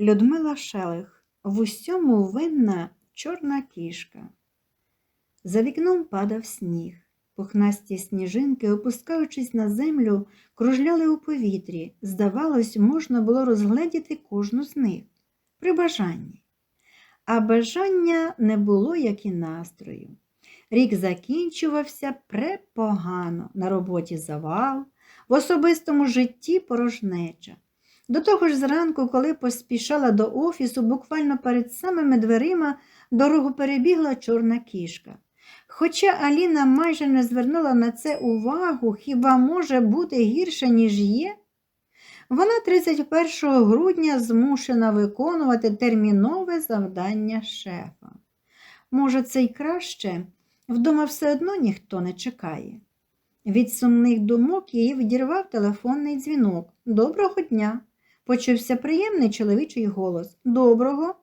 Людмила Шелех в усьому винна чорна кішка. За вікном падав сніг. Пухнасті сніжинки, опускаючись на землю, кружляли у повітрі. Здавалось, можна було розгледіти кожну з них при бажанні. А бажання не було, як і настрою. Рік закінчувався препогано, на роботі завал, в особистому житті порожнеча. До того ж, зранку, коли поспішала до офісу, буквально перед самими дверима дорогу перебігла чорна кішка. Хоча Аліна майже не звернула на це увагу, хіба може бути гірше, ніж є? Вона 31 грудня змушена виконувати термінове завдання шефа. Може, це й краще, вдома все одно ніхто не чекає. Від сумних думок її відірвав телефонний дзвінок. Доброго дня! Почувся приємний чоловічий голос. Доброго.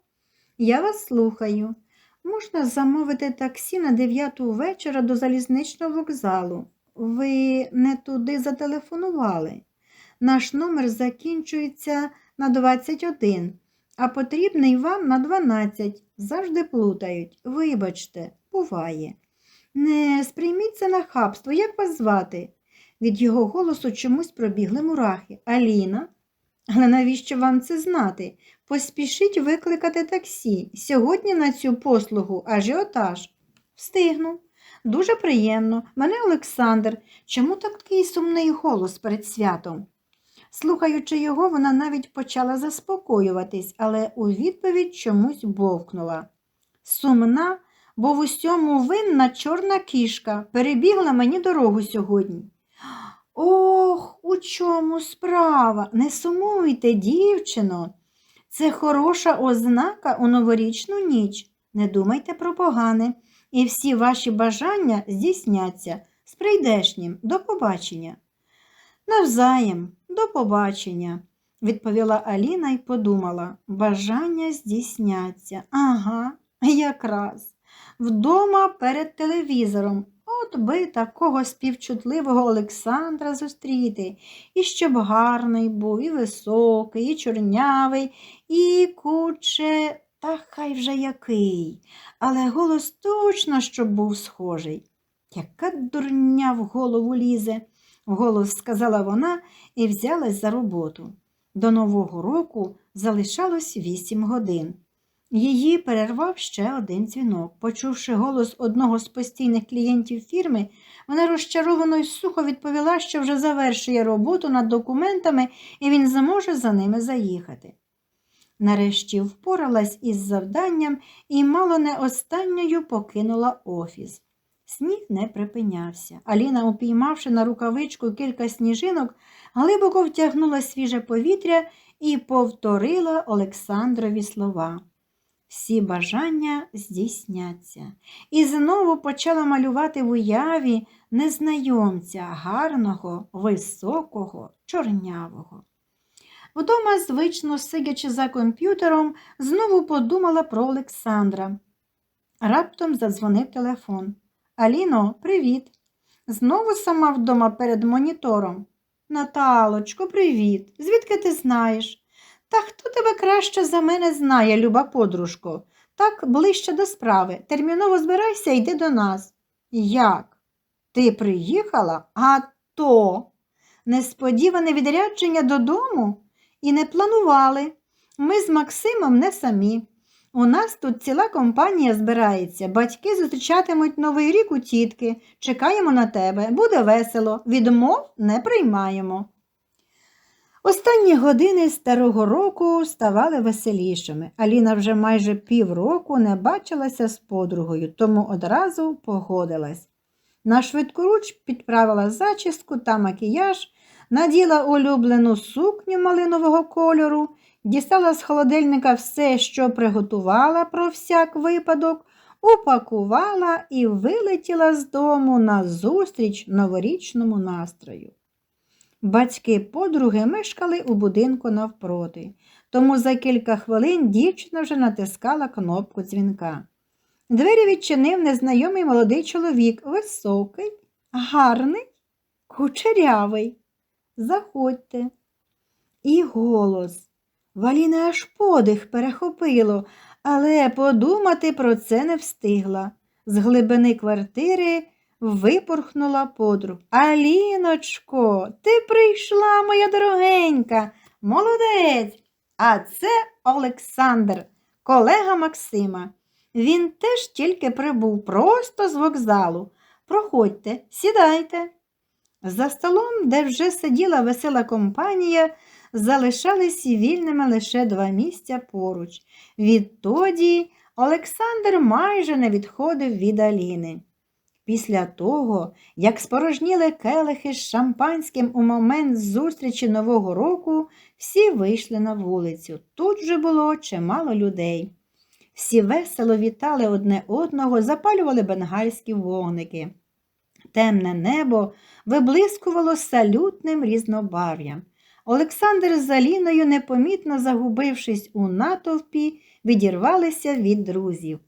Я вас слухаю. Можна замовити таксі на 9 вечора до залізничного вокзалу. Ви не туди зателефонували. Наш номер закінчується на 21, а потрібний вам на 12. Завжди плутають. Вибачте, буває. Не сприйміть це на хабство, як вас звати? Від його голосу чомусь пробігли мурахи. Аліна. Але навіщо вам це знати? Поспішіть викликати таксі. Сьогодні на цю послугу ажіотаж. Встигну. Дуже приємно. Мене Олександр. Чому такий сумний голос перед святом? Слухаючи його, вона навіть почала заспокоюватись, але у відповідь чомусь бовкнула. Сумна, бо в усьому винна чорна кішка перебігла мені дорогу сьогодні. Ох, у чому справа? Не сумуйте, дівчино. Це хороша ознака у новорічну ніч. Не думайте про погане, і всі ваші бажання здійсняться з прийдешнім до побачення. Навзаєм, до побачення, відповіла Аліна і подумала. Бажання здійсняться. Ага, якраз. Вдома перед телевізором. От би такого співчутливого Олександра зустріти, і щоб гарний був, і високий, і чорнявий, і куче, та хай вже який, але голос точно щоб був схожий. Яка дурня в голову лізе, вголос сказала вона і взялась за роботу. До Нового року залишалось вісім годин. Її перервав ще один дзвінок. Почувши голос одного з постійних клієнтів фірми, вона розчаровано й сухо відповіла, що вже завершує роботу над документами і він зможе за ними заїхати. Нарешті впоралась із завданням і мало не останньою покинула офіс. Сніг не припинявся. Аліна, упіймавши на рукавичку кілька сніжинок, глибоко втягнула свіже повітря і повторила Олександрові слова. Всі бажання здійсняться. І знову почала малювати в уяві незнайомця гарного, високого, чорнявого. Вдома, звично сидячи за комп'ютером, знову подумала про Олександра. Раптом задзвонив телефон. Аліно, привіт. Знову сама вдома перед монітором. Наталочко, привіт. Звідки ти знаєш? Та хто тебе краще за мене знає, люба подружко? Так ближче до справи. Терміново збирайся йди до нас. Як? Ти приїхала? А то несподіване відрядження додому і не планували. Ми з Максимом не самі. У нас тут ціла компанія збирається. Батьки зустрічатимуть новий рік у тітки. Чекаємо на тебе. Буде весело. Відмов не приймаємо. Останні години старого року ставали веселішими. Аліна вже майже півроку не бачилася з подругою, тому одразу погодилась. На швидкоруч підправила зачіску та макіяж, наділа улюблену сукню малинового кольору, дістала з холодильника все, що приготувала про всяк випадок, упакувала і вилетіла з дому на зустріч новорічному настрою. Батьки подруги мешкали у будинку навпроти, тому за кілька хвилин дівчина вже натискала кнопку дзвінка. Двері відчинив незнайомий молодий чоловік, високий, гарний, кучерявий. Заходьте. І голос Валіни аж подих перехопило, але подумати про це не встигла. З глибини квартири випорхнула подруг. Аліночко, ти прийшла, моя дорогенька, молодець. А це Олександр, колега Максима. Він теж тільки прибув просто з вокзалу. Проходьте, сідайте. За столом, де вже сиділа весела компанія, залишались вільними лише два місця поруч. Відтоді Олександр майже не відходив від Аліни. Після того, як спорожніли келихи з шампанським у момент зустрічі Нового року, всі вийшли на вулицю. Тут вже було чимало людей. Всі весело вітали одне одного, запалювали бенгальські вогники. Темне небо виблискувало салютним різнобарв'ям. Олександр з Аліною, непомітно загубившись у натовпі, відірвалися від друзів.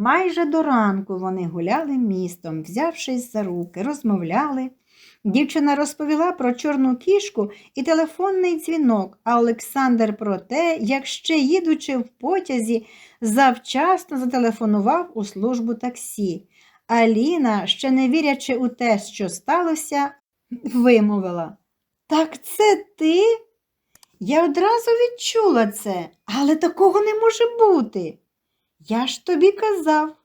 Майже до ранку вони гуляли містом, взявшись за руки, розмовляли. Дівчина розповіла про чорну кішку і телефонний дзвінок, а Олександр про те, як ще їдучи в потязі, завчасно зателефонував у службу таксі. Аліна, ще не вірячи у те, що сталося, вимовила. Так це ти? Я одразу відчула це, але такого не може бути. Я ж тобі казав,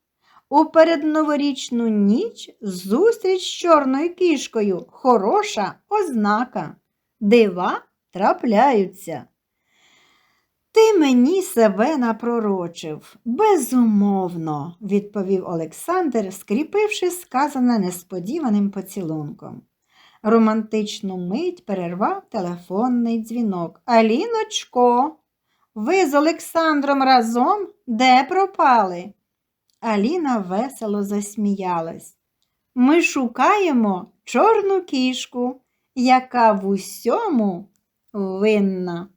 у передноворічну ніч зустріч з чорною кішкою хороша ознака. Дива трапляються. Ти мені себе напророчив. Безумовно, відповів Олександр, скріпивши сказане несподіваним поцілунком. Романтичну мить перервав телефонний дзвінок. Аліночко, ви з Олександром разом де пропали? Аліна весело засміялась. Ми шукаємо чорну кішку, яка в усьому винна.